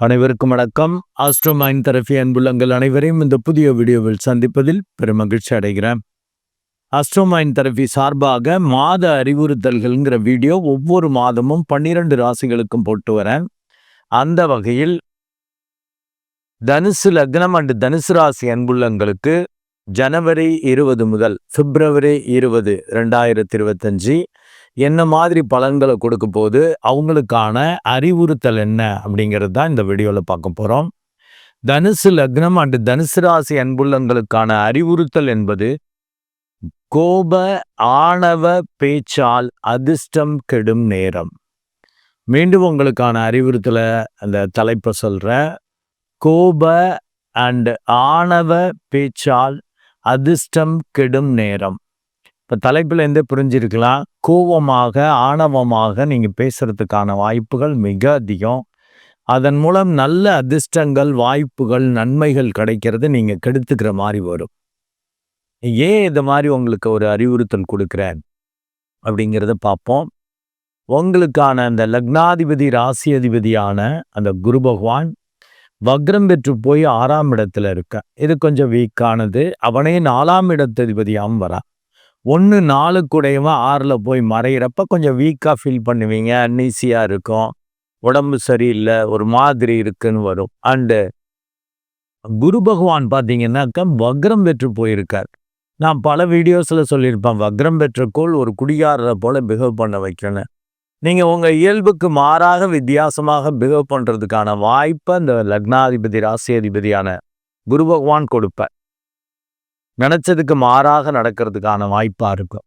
அனைவருக்கும் வணக்கம். ஆஸ்ட்ரோமைன் தெரபி அன்புள்ளங்கள் அனைவரையும் இந்த புதிய வீடியோவில் சந்திப்பதில் பெருமகிழ்ச்சி அடைகிறேன். ஆஸ்ட்ரோமைன் தெரபி சார்பாக மாத அறிவுறுத்தல்கள்ங்கிற வீடியோ ஒவ்வொரு மாதமும் பன்னிரண்டு ராசிகளுக்கும் போட்டு வரேன். அந்த வகையில் தனுசு லக்னம் அண்டு தனுசு ராசி அன்புள்ளங்களுக்கு ஜனவரி இருபது முதல் பிப்ரவரி இருபது ரெண்டாயிரத்தி இருபத்தஞ்சி என்ன மாதிரி பலன்களை கொடுக்க போது அவங்களுக்கான அறிவுறுத்தல் என்ன அப்படிங்கிறது தான் இந்த வீடியோவில் பார்க்க போகிறோம் தனுசு லக்னம் அண்டு தனுசு ராசி அன்புள்ளங்களுக்கான அறிவுறுத்தல் என்பது கோப ஆணவ பேச்சால் அதிர்ஷ்டம் கெடும் நேரம். மீண்டும் உங்களுக்கான அறிவுறுத்தலை அந்த தலைப்பை சொல்கிறேன் கோப அண்ட் ஆணவ பேச்சால் அதிர்ஷ்டம் கெடும் நேரம். இப்போ தலைப்பிலேருந்தே புரிஞ்சிருக்கலாம். கோபமாக ஆணவமாக நீங்கள் பேசுகிறதுக்கான வாய்ப்புகள் மிக அதிகம். அதன் மூலம் நல்ல அதிர்ஷ்டங்கள் வாய்ப்புகள் நன்மைகள் கிடைக்கிறது நீங்கள் கெடுத்துக்கிற மாதிரி வரும். ஏன் இது மாதிரி உங்களுக்கு ஒரு அறிவுறுத்தல் கொடுக்குறேன்? அப்படிங்கிறத பார்ப்போம் உங்களுக்கான அந்த லக்னாதிபதி ராசி அதிபதியான அந்த குரு பகவான் வக்ரம் பெற்று போய் ஆறாம் இடத்துல இருக்க இது கொஞ்சம் வீக்கானது அவனே நாலாம் இடத்ததிபதியாகவும் வரான் ஒன்று நாளுக்குடையவன் ஆறில் போய் மறைகிறப்ப கொஞ்சம் வீக்காக ஃபீல் பண்ணுவீங்க அன்னீசியாக இருக்கும். உடம்பு சரியில்லை ஒரு மாதிரி இருக்குன்னு வரும். அண்டு குரு பகவான் பார்த்தீங்கன்னாக்கா வக்ரம் பெற்று போயிருக்கார். நான் பல வீடியோஸில் சொல்லியிருப்பேன் வக்ரம் பெற்றுக்கோள் ஒரு குடியாரரை போல் பிஹேவ் பண்ண வைக்கணும். நீங்கள் உங்கள் இயல்புக்கு மாறாக வித்தியாசமாக பிஹேவ் பண்ணுறதுக்கான வாய்ப்பை இந்த லக்னாதிபதி ராசியாதிபதியான குரு பகவான் கொடுப்பேன் நினச்சதுக்கு மாறாக நடக்கிறதுக்கான வாய்ப்பாக இருக்கும்.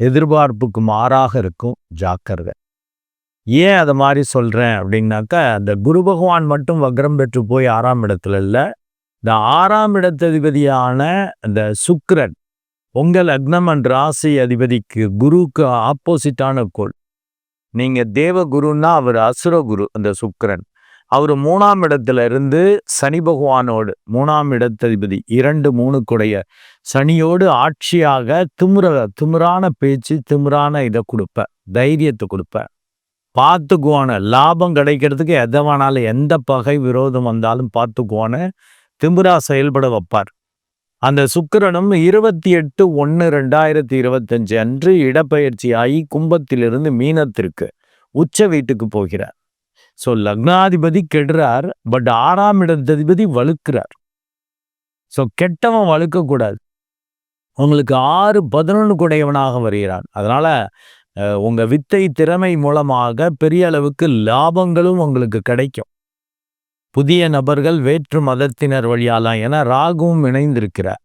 எதிர்பார்ப்புக்கு மாறாக இருக்கும் ஜாக்கிரதை. ஏன் அதை மாதிரி சொல்கிறேன் அப்படின்னாக்கா அந்த குரு பகவான் மட்டும் வக்ரம் பெற்று போய் ஆறாம் இடத்துல இல்லை. இந்த ஆறாம் இடத்ததிபதியான அந்த சுக்ரன் உங்கள் லக்னம் அண்ட் ராசி அதிபதிக்கு குருவுக்கு ஆப்போசிட்டான கோள். நீங்கள் தேவ குருன்னா அவர் அசுர குரு அந்த சுக்ரன் அவர் மூணாம் இடத்துல இருந்து சனி பகவானோடு மூணாம் இடத்ததிபதி இரண்டு மூணுக்குடைய சனியோடு ஆட்சியாக திமுற திமுறான பேச்சு திமுறான இதை கொடுப்ப தைரியத்தை கொடுப்ப. பார்த்துக்குவான லாபம் கிடைக்கிறதுக்கு எதை வேணாலும் எந்த பகை விரோதம் வந்தாலும் பார்த்துக்குவான திமுறா செயல்பட வைப்பார். அந்த சுக்கிரனும் இருபத்தி எட்டு ஒன்று ரெண்டாயிரத்தி இருபத்தஞ்சு அன்று இடப்பெயர்ச்சி ஆகி கும்பத்திலிருந்து மீனத்திற்கு உச்ச வீட்டுக்கு போகிறார். ஸோ லக்னாதிபதி கெடுறார் பட் ஆறாம் இடத்ததிபதி வலுக்கிறார் ஸோ கெட்டவன் வலுக்கக்கூடாது உங்களுக்கு ஆறு பதினொன்று குடையவனாக வருகிறான். அதனால உங்க வித்தை திறமை மூலமாக பெரிய அளவுக்கு லாபங்களும் உங்களுக்கு கிடைக்கும். புதிய நபர்கள் வேற்று மதத்தினர் வழியாலாம் என ராகுவும் இணைந்திருக்கிறார்.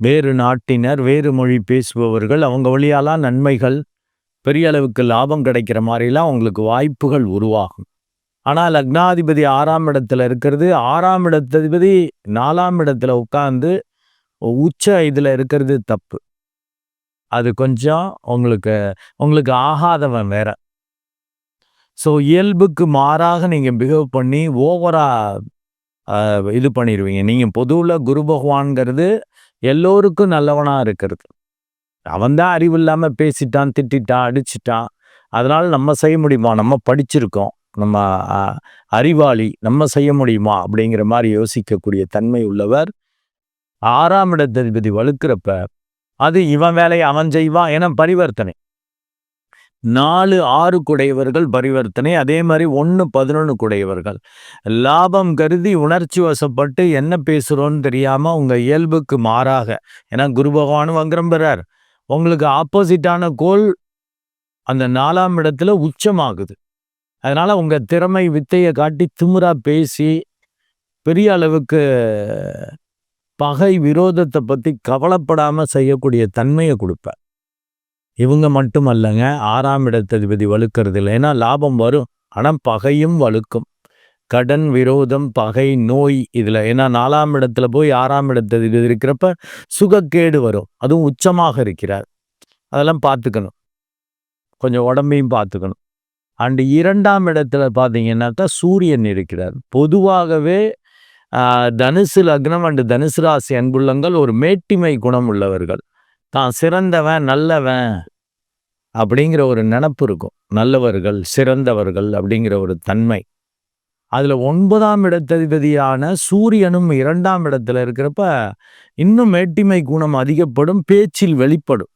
வேறு நாட்டினர் வேறு மொழி பேசுபவர்கள் அவங்க வழியாலாம் நன்மைகள் பெரிய அளவுக்கு லாபம் கிடைக்கிற மாதிரிலாம் உங்களுக்கு வாய்ப்புகள் உருவாகும். ஆனால் லக்னாதிபதி ஆறாம் இடத்துல இருக்கிறது. ஆறாம் இடத்ததிபதி நாலாம் இடத்துல உட்காந்து உச்ச இதில் இருக்கிறது தப்பு. அது கொஞ்சம் உங்களுக்கு உங்களுக்கு ஆகாதவன் வேற. ஸோ இயல்புக்கு மாறாக நீங்கள் பிஹேவ் பண்ணி ஓவராக இது பண்ணிடுவீங்க நீங்கள் பொதுவில் குரு பகவான்கிறது எல்லோருக்கும் நல்லவனாக இருக்கிறது. அவன் தான் அறிவு இல்லாமல் பேசிட்டான் திட்டான் அடிச்சிட்டான். அதனால் நம்ம செய்ய முடியுமா? நம்ம படிச்சிருக்கோம். நம்ம அறிவாளி நம்ம செய்ய முடியுமா? அப்படிங்கிற மாதிரி யோசிக்கக்கூடிய தன்மை உள்ளவர். ஆறாம் இடத்ததிபதி வலுக்கிறப்ப அது இவன் வேலையை அவன் செய்வான் என பரிவர்த்தனை. நாலு ஆறு குடையவர்கள் பரிவர்த்தனை அதே மாதிரி ஒன்று பதினொன்று குடையவர்கள். லாபம் கருதி உணர்ச்சி வசப்பட்டு என்ன பேசுகிறோன்னு தெரியாமல் உங்கள் இயல்புக்கு மாறாக ஏன்னா குரு பகவானும் வங்கிரம் பெறார். உங்களுக்கு ஆப்போசிட்டான கோல் அந்த நாலாம் இடத்துல உச்சமாகுது. அதனால் உங்கள் திறமை வித்தையை காட்டி திமுறாக பேசி பெரிய அளவுக்கு பகை விரோதத்தை பற்றி கவலைப்படாமல் செய்யக்கூடிய தன்மையை கொடுப்பேன் இவங்க மட்டும் அல்லங்க ஆறாம் இடத்ததிபதி வலுக்கிறது இல்லை ஏன்னா லாபம் வரும். ஆனால் பகையும் வலுக்கும். கடன் விரோதம் பகை நோய் இதில். ஏன்னா நாலாம் இடத்துல போய் ஆறாம் இடத்துல இது இருக்கிறப்ப சுகக்கேடு வரும். அதுவும் உச்சமாக இருக்கிறார். அதெல்லாம் பார்த்துக்கணும். கொஞ்சம் உடம்பையும் பார்த்துக்கணும். அண்டு இரண்டாம் இடத்துல பார்த்தீங்கன்னாக்கா சூரியன் இருக்கிறார். பொதுவாகவே தனுசு லக்னம் அண்டு தனுசு ராசி அன்புள்ளங்கள் ஒரு மேட்டிமை குணம் உள்ளவர்கள். தான் சிறந்தவன் நல்லவன் அப்படிங்கிற ஒரு நினப்பு இருக்கும். நல்லவர்கள் சிறந்தவர்கள் அப்படிங்கிற ஒரு தன்மை. அதில் ஒன்பதாம் இடத்ததிபதியான சூரியனும் இரண்டாம் இடத்துல இருக்கிறப்ப இன்னும் மேட்டிமை குணம் அதிகப்படும் பேச்சில் வெளிப்படும்.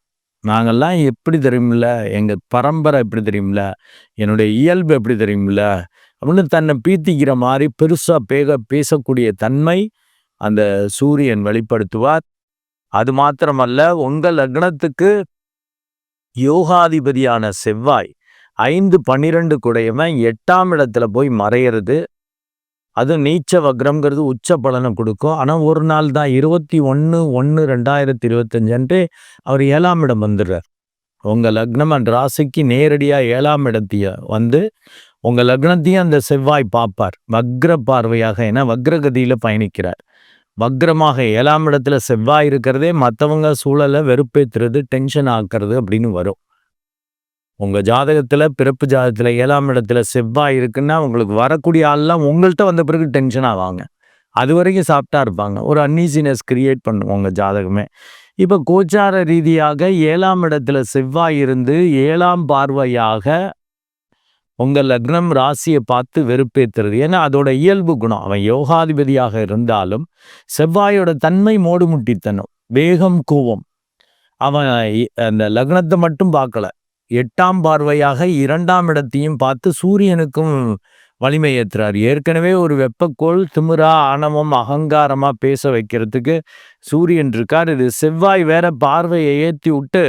நாங்கள்லாம் எப்படி தெரியுமில்ல எங்கள் பரம்பரை எப்படி தெரியுமில்ல என்னுடைய இயல்பு எப்படி தெரியுமில்ல அப்படின்னு தன்னை பீத்திக்கிற மாதிரி பெருசாக பேக பேசக்கூடிய தன்மை அந்த சூரியன் வெளிப்படுத்துவார். அது மாத்திரமல்ல உங்கள் லக்னத்துக்கு யோகாதிபதியான செவ்வாய் ஐந்து பன்னிரெண்டு குடையவன் எட்டாம் இடத்துல போய் மறையிறது. அது நீச்ச வக்ரம்ங்கிறது உச்ச பலனை கொடுக்கும். ஆனால் ஒரு நாள் தான் இருபத்தி ஒன்று ஒன்று ரெண்டாயிரத்தி இருபத்தஞ்சு அவர் ஏழாம் இடம் வந்துடுறார். உங்கள் லக்னம் அண்ட் ராசிக்கு நேரடியாக ஏழாம் இடத்தைய வந்து உங்கள் லக்னத்தையும் அந்த செவ்வாய் பார்ப்பார். வக்ர பார்வையாக என வக்ரகதியில் பயணிக்கிறார். வக்ரமாக ஏழாம் இடத்துல செவ்வாய் இருக்கிறதே மற்றவங்க சூழலை வெறுப்பேற்றுறது டென்ஷன் ஆக்குறது அப்படின்னு வரும். உங்கள் ஜாதகத்தில் பிறப்பு ஜாதகத்தில் ஏழாம் இடத்துல செவ்வாய் இருக்குன்னா உங்களுக்கு வரக்கூடிய ஆள்லாம் உங்கள்கிட்ட வந்த பிறகு டென்ஷன் ஆவாங்க. அது வரைக்கும் சாப்பிட்டா இருப்பாங்க. ஒரு அன்னீசினஸ் கிரியேட் பண்ணும் உங்கள் ஜாதகமே. இப்போ கோச்சார ரீதியாக ஏழாம் இடத்துல செவ்வாய் இருந்து ஏழாம் பார்வையாக உங்கள் லக்னம் ராசியை பார்த்து வெறுப்பேற்றுறது ஏன்னா அதோட இயல்பு குணம். அவன் யோகாதிபதியாக இருந்தாலும் செவ்வாயோட தன்மை மோடுமுட்டித்தனம் வேகம் கோவம் அவன் அந்த லக்னத்தை மட்டும் பார்க்கல. எட்டாம் பார்வையாக இரண்டாம் இடத்தையும் பார்த்து சூரியனுக்கும் வலிமை ஏற்றுறார் ஏற்கனவே ஒரு வெப்பக்கோள் திமிரா ஆணவம் அகங்காரமா பேச வைக்கிறதுக்கு சூரியன் இருக்கார். இது செவ்வாய் வேற பார்வையை ஏற்றி விட்டு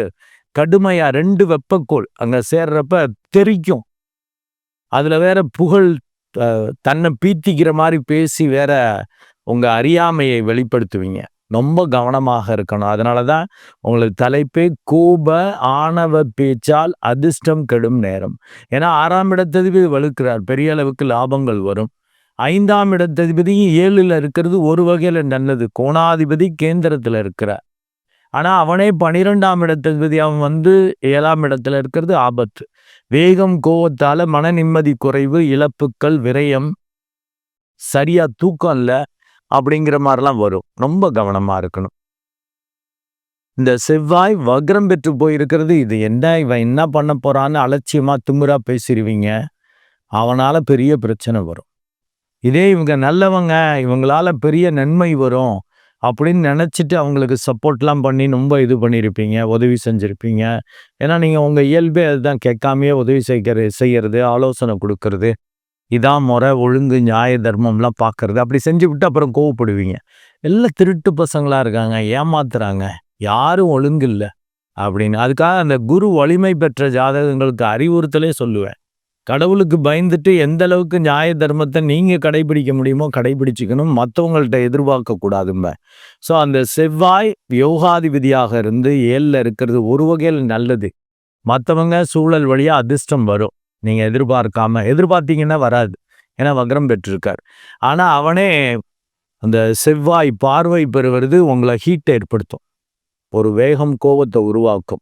கடுமையா ரெண்டு வெப்பக்கோள் அங்க சேர்றப்ப தெரிக்கும். அதுல வேற புகழ் தன்னை பீத்திக்கிற மாதிரி பேசி வேற உங்க அறியாமையை வெளிப்படுத்துவீங்க. ரொம்ப கவனமாக இருக்கணும். அதனால தான் உங்களுக்கு தலைப்பே கோப ஆணவ பேச்சால் அதிர்ஷ்டம் கெடும் நேரம். ஏன்னா ஆறாம் இடத்ததிபதி வலுக்கிறார். பெரிய அளவுக்கு லாபங்கள் வரும். ஐந்தாம் இடத்ததிபதியும் ஏழில் இருக்கிறது ஒரு வகையில் நல்லது. கோணாதிபதி கேந்திரத்தில் இருக்கிறார். ஆனால் அவனே பனிரெண்டாம் இடத்ததிபதி. அவன் வந்து ஏழாம் இடத்துல இருக்கிறது ஆபத்து. வேகம் கோபத்தால் மன நிம்மதி குறைவு இழப்புக்கள் விரயம் சரியாக தூக்கம் இல்லை. அப்படிங்கிற மாதிரிலாம் வரும். ரொம்ப கவனமாக இருக்கணும். இந்த செவ்வாய் வக்ரம் பெற்று போயிருக்கிறது இது என்ன இவன் என்ன பண்ண போகிறான்னு அலட்சியமாக திமுறாக பேசிடுவீங்க அவனால் பெரிய பிரச்சனை வரும். இதே இவங்க நல்லவங்க இவங்களால பெரிய நன்மை வரும் அப்படின்னு நினச்சிட்டு அவங்களுக்கு சப்போர்ட்லாம் பண்ணி ரொம்ப இது பண்ணியிருப்பீங்க உதவி செஞ்சுருப்பீங்க. ஏன்னா நீங்கள் உங்கள் இயல்பே அதுதான் கேட்காமையே உதவி செய்கிற செய்கிறது ஆலோசனை கொடுக்கறது இதான் முறை ஒழுங்கு நியாய தர்மம்லாம் பார்க்கறது அப்படி செஞ்சு விட்டு அப்புறம் கோவப்படுவீங்க. எல்லாம் திருட்டு பசங்களாக இருக்காங்க ஏமாத்துறாங்க. யாரும் ஒழுங்கு இல்லை அப்படின்னு. அதுக்காக அந்த குரு வலிமை பெற்ற ஜாதகங்களுக்கு அறிவுறுத்தலே சொல்லுவேன். கடவுளுக்கு பயந்துட்டு எந்த அளவுக்கு நியாய தர்மத்தை நீங்கள் கடைபிடிக்க முடியுமோ கடைபிடிச்சிக்கணும். மற்றவங்கள்ட்ட எதிர்பார்க்கக்கூடாதும்ப ஸோ அந்த செவ்வாய் யோகாதிபதியாக இருந்து ஏழில் இருக்கிறது ஒரு வகையில் நல்லது. மற்றவங்க சூழல் வழியாக அதிர்ஷ்டம் வரும். நீங்கள் எதிர்பார்க்காம எதிர்பார்த்தீங்கன்னா வராது. ஏன்னா வக்ரம் பெற்றிருக்கார். ஆனால் அவனே அந்த செவ்வாய் பார்வை பெறுவது உங்களை ஹீட்டை ஏற்படுத்தும். ஒரு வேகம் கோபத்தை உருவாக்கும்.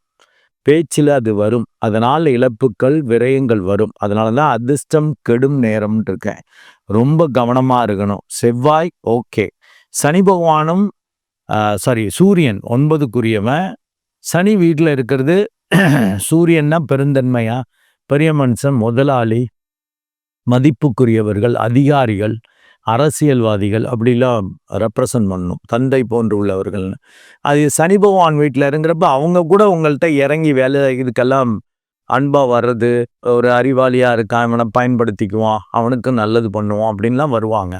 பேச்சில் அது வரும். அதனால் இழப்புக்கள் விரயங்கள் வரும். அதனால தான் அதிர்ஷ்டம் கெடும் நேரம்னு இருக்கேன். ரொம்ப கவனமாக இருக்கணும். செவ்வாய் ஓகே. சனி பகவானும் சாரி சூரியன் ஒன்பதுக்குரியவன். சனி வீட்டில் இருக்கிறது சூரியன்னா பெருந்தன்மையா? பெரிய மனுஷன் முதலாளி மதிப்புக்குரியவர்கள் அதிகாரிகள் அரசியல்வாதிகள் அப்படிலாம் ரெப்ரசன்ட் பண்ணும். தந்தை போன்று உள்ளவர்கள்னு அது சனி பகவான் வீட்டில் இருங்கிறப்ப அவங்க கூட உங்கள்கிட்ட இறங்கி வேலை இதுக்கெல்லாம் அன்பாக வர்றது ஒரு அறிவாளியாக இருக்கான் அவனை பயன்படுத்திக்குவான் அவனுக்கு நல்லது பண்ணுவான் அப்படின்லாம் வருவாங்க.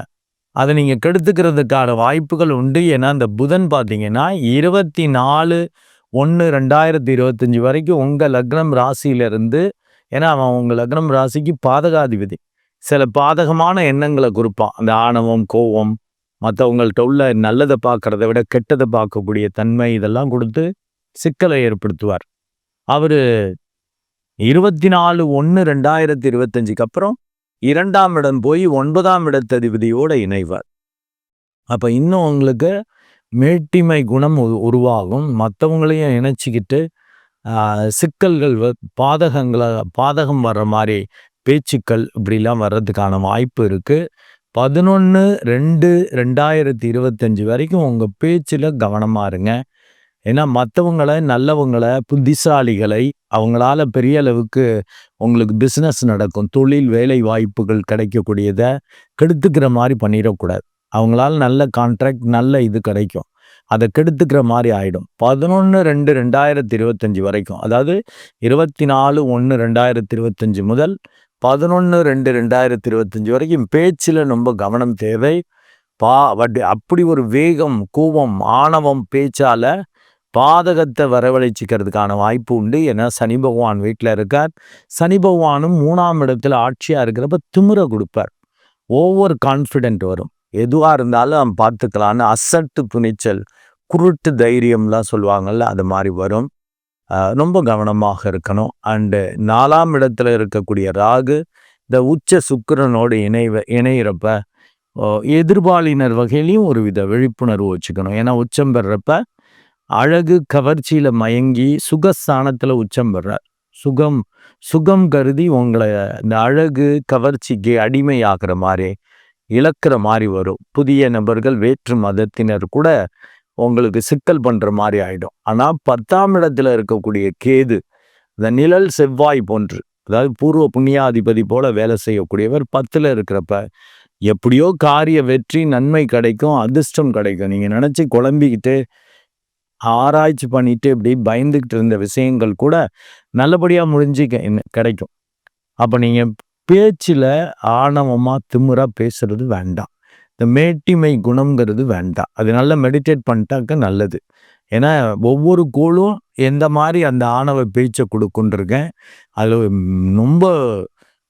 அதை நீங்கள் கெடுத்துக்கிறதுக்கான வாய்ப்புகள் உண்டு. ஏன்னா அந்த புதன் பார்த்தீங்கன்னா இருபத்தி நாலு ஒன்று ரெண்டாயிரத்தி இருபத்தஞ்சி வரைக்கும் உங்கள் லக்னம் ராசியிலிருந்து ஏன்னா அவன் உங்கள் லக்னம் ராசிக்கு பாதகாதிபதி. சில பாதகமான எண்ணங்களை கொடுப்பான். அந்த ஆணவம் கோவம் மற்றவங்கள்ட்ட உள்ள நல்லதை பார்க்கறத விட கெட்டதை பார்க்கக்கூடிய தன்மை இதெல்லாம் கொடுத்து சிக்கலை ஏற்படுத்துவார். அவர் இருபத்தி நாலு ஒன்று ரெண்டாயிரத்தி இருபத்தஞ்சுக்கு அப்புறம் இரண்டாம் இடம் போய் ஒன்பதாம் இடத்ததிபதியோடு இணைவார். அப்போ இன்னும் உங்களுக்கு மேட்டிமை குணம் உருவாகும். மற்றவங்களையும் இணைச்சிக்கிட்டு சிக்கல்கள் பாதகங்களை பாதகம் வர்ற மாதிரி பேச்சுக்கள் இப்படிலாம் வர்றதுக்கான வாய்ப்பு இருக்குது பதினொன்று ரெண்டு ரெண்டாயிரத்தி இருபத்தஞ்சி வரைக்கும் உங்கள் பேச்சில் கவனமாக இருங்க. ஏன்னா மற்றவங்களை நல்லவங்களை புத்திசாலிகளை அவங்களால பெரிய அளவுக்கு உங்களுக்கு பிஸ்னஸ் நடக்கும். தொழில் வேலை வாய்ப்புகள் கிடைக்கக்கூடியதை கெடுத்துக்கிற மாதிரி பண்ணிடக்கூடாது. அவங்களால நல்ல கான்ட்ராக்ட் நல்ல இது கிடைக்கும். அதை கெடுத்துக்கிற மாதிரி ஆகிடும் பதினொன்று ரெண்டு ரெண்டாயிரத்தி இருபத்தஞ்சி வரைக்கும். அதாவது இருபத்தி நாலு ஒன்று ரெண்டாயிரத்தி இருபத்தஞ்சி முதல் பதினொன்று ரெண்டு ரெண்டாயிரத்தி இருபத்தஞ்சி வரைக்கும் பேச்சில் ரொம்ப கவனம் தேவை. பா வட்டி அப்படி ஒரு வேகம் கூவம் ஆணவம் பேச்சால் பாதகத்தை வரவழைச்சிக்கிறதுக்கான வாய்ப்பு உண்டு ஏன்னா சனி பகவான் வீட்டில் இருக்கார். சனி பகவானும் மூணாம் இடத்துல ஆட்சியாக இருக்கிறப்ப திமுறை கொடுப்பார். ஓவர் கான்ஃபிடென்ட் வரும். எதுவாக இருந்தாலும் பார்த்துக்கலான்னு அசட்டு துணிச்சல் குருட்டு தைரியம்லாம் சொல்லுவாங்கள்ல அது மாதிரி வரும். ரொம்ப கவனமாக இருக்கணும். அண்டு நாலாம் இடத்துல இருக்கக்கூடிய ராகு இந்த உச்ச சுக்கரனோடு இணைவ இணையிறப்ப எதிர்பாலினர் வகையிலையும் ஒரு வித விழிப்புணர்வு வச்சுக்கணும். ஏன்னா உச்சம் பெறப்ப அழகு கவர்ச்சியில் மயங்கி சுகஸ்தானத்தில் உச்சம் பெறார் சுகம் சுகம் கருதி உங்களை இந்த அழகு கவர்ச்சிக்கு அடிமையாகிற மாதிரி இழக்கிற மாதிரி வரும். புதிய நபர்கள் வேற்று மதத்தினர் கூட உங்களுக்கு சிக்கல் பண்ணுற மாதிரி ஆகிடும் ஆனால் பத்தாம் இடத்துல இருக்கக்கூடிய கேது இந்த நிழல் செவ்வாய் போன்று அதாவது பூர்வ புண்ணியாதிபதி போல வேலை செய்யக்கூடியவர் பத்தில் இருக்கிறப்ப எப்படியோ காரிய வெற்றி நன்மை கிடைக்கும் அதிர்ஷ்டம் கிடைக்கும். நீங்கள் நினச்சி குழம்பிக்கிட்டு ஆராய்ச்சி பண்ணிட்டு இப்படி பயந்துக்கிட்டு இருந்த விஷயங்கள் கூட நல்லபடியாக முடிஞ்சு கிடைக்கும். அப்போ நீங்கள் பேச்சில் ஆணவமாக திமுறாக பேசுறது வேண்டாம். இந்த மேட்டிமை குணங்கிறது வேண்டாம். அது நல்லா மெடிடேட் பண்ணிட்டாக்க நல்லது. ஏன்னா ஒவ்வொரு கோளும் எந்த மாதிரி அந்த ஆணவ பேச்சை கொடுக்குன்றிருக்கேன். அதில் ரொம்ப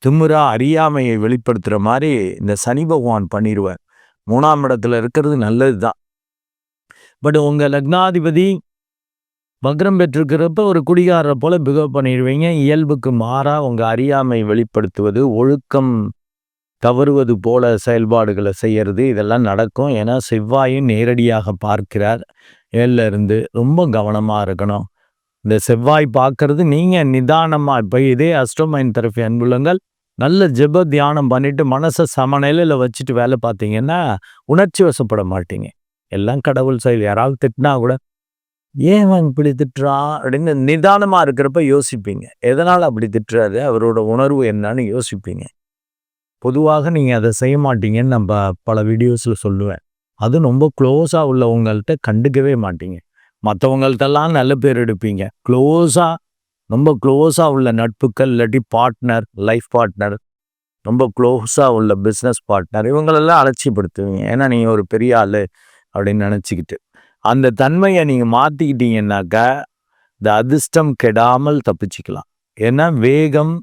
திமுறா அறியாமையை வெளிப்படுத்துகிற மாதிரி இந்த சனி பகவான் பண்ணிடுவேன் மூணாம் இடத்துல இருக்கிறது நல்லது தான் பட் உங்கள் லக்னாதிபதி வக்ரம் பெற்றிருக்கிறப்ப ஒரு குடிகாரரை போல பிகவ் பண்ணிடுவீங்க. இயல்புக்கு மாறாக உங்கள் அறியாமை வெளிப்படுத்துவது ஒழுக்கம் தவறுவது போல செயல்பாடுகளை செய்கிறது இதெல்லாம் நடக்கும். ஏன்னா செவ்வாயும் நேரடியாக பார்க்கிறார். ஏழில் இருந்து ரொம்ப கவனமாக இருக்கணும். இந்த செவ்வாய் பார்க்கறது நீங்கள் நிதானமாக இப்போ இதே அஸ்ட்ரோமைன் தெரப்பி அன்புள்ளங்கள் நல்ல ஜெப தியானம் பண்ணிவிட்டு மனசை சமநிலையில் வச்சுட்டு வேலை பார்த்தீங்கன்னா உணர்ச்சி வசப்பட மாட்டீங்க. எல்லாம் கடவுள் செயல். யாராவது திட்டினா கூட ஏன் அவன் இப்படி திட்டுறான் அப்படின்னு நிதானமாக இருக்கிறப்ப யோசிப்பீங்க. எதனால் அப்படி திட்டுறாரு? அவரோட உணர்வு என்னன்னு யோசிப்பீங்க. பொதுவாக நீங்கள் அதை செய்ய மாட்டீங்கன்னு நம்ம பல வீடியோஸில் சொல்லுவேன். அது ரொம்ப க்ளோஸாக உள்ளவங்கள்ட்ட கண்டுக்கவே மாட்டீங்க. மற்றவங்கள்ட்டெல்லாம் நல்ல பேர் எடுப்பீங்க. க்ளோஸாக ரொம்ப க்ளோஸாக உள்ள நட்புகள் இல்லாட்டி பார்ட்னர் லைஃப் பார்ட்னர் ரொம்ப க்ளோஸாக உள்ள பிஸ்னஸ் பார்ட்னர் இவங்களெல்லாம் அலட்சியப்படுத்துவீங்க. ஏன்னா நீங்கள் ஒரு பெரிய ஆள் அப்படின்னு நினச்சிக்கிட்டு. அந்த தன்மையை நீங்கள் மாற்றிக்கிட்டீங்கன்னாக்கா இந்த அதிர்ஷ்டம் கெடாமல் தப்பிச்சுக்கலாம். ஏன்னா வேகம்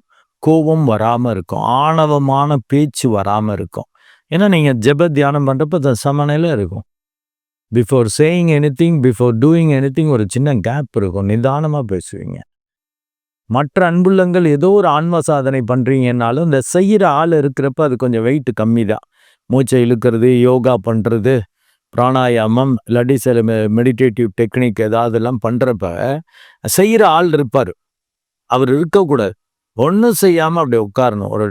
கோபம் வராமல் இருக்கும். ஆணவமான பேச்சு வராமல் இருக்கும். ஏன்னா நீங்கள் ஜெப தியானம் பண்ணுறப்ப சமநிலை இருக்கும். Before saying anything before doing anything ஒரு சின்ன கேப் இருக்கும். நிதானமாக பேசுவீங்க. மற்ற அன்புள்ளங்கள் ஏதோ ஒரு ஆன்ம சாதனை பண்ணுறீங்கன்னாலும் இந்த செய்கிற ஆள் இருக்கிறப்ப அது கொஞ்சம் வெயிட் கம்மி தான் மூச்சை இழுக்கிறது யோகா பண்ணுறது பிராணாயாமம் இல்லாட்டி சில மெடிடேட்டிவ் டெக்னிக் ஏதாவதெல்லாம் பண்ணுறப்ப செய்கிற ஆள் இருப்பார். அவர் இருக்கக்கூடாது. ஒன்றும் செய்யாமல் அப்படியே உட்காரணும். ஒரு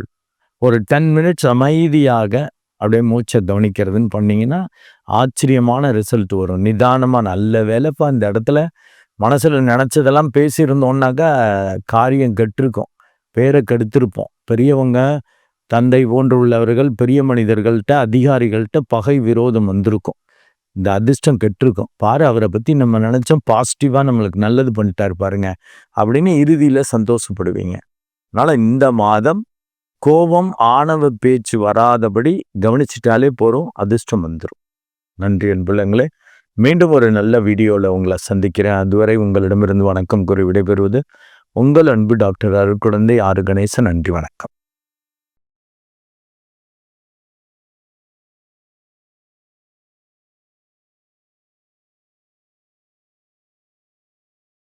ஒரு டென் மினிட்ஸ் அமைதியாக அப்படியே மூச்சை கவனிக்கிறதுன்னு பண்ணிங்கன்னா ஆச்சரியமான ரிசல்ட் வரும். நிதானமாக நல்ல வேலைப்பா இந்த இடத்துல மனசில் நினச்சதெல்லாம் பேசியிருந்தோன்னாக்கா காரியம் கெட்டிருக்கோம். பேரை கெடுத்திருப்போம். பெரியவங்க தந்தை போன்றுள்ளவர்கள் பெரிய மனிதர்கள்ட்ட அதிகாரிகள்கிட்ட பகை விரோதம் வந்திருக்கும். இந்த அதிர்ஷ்டம் கெட்டிருக்கும். பாரு அவரை பற்றி நம்ம நினச்சோம் பாசிட்டிவாக நம்மளுக்கு நல்லது பண்ணிட்டாரு பாருங்க. அப்படின்னு இறுதியில் சந்தோஷப்படுவீங்க. அதனால் இந்த மாதம் கோபம் ஆணவ பேச்சு வராதபடி கவனிச்சிட்டாலே போகிறோம் அதிர்ஷ்டம் வந்துடும் நன்றி அன்புலங்களே மீண்டும் ஒரு நல்ல வீடியோவில் உங்களை சந்திக்கிறேன். அதுவரை உங்களிடமிருந்து வணக்கம் கூறி விடைபெறுவது உங்கள் அன்பு டாக்டர் அருள் குழந்தை ஆறு கணேசன். நன்றி வணக்கம்.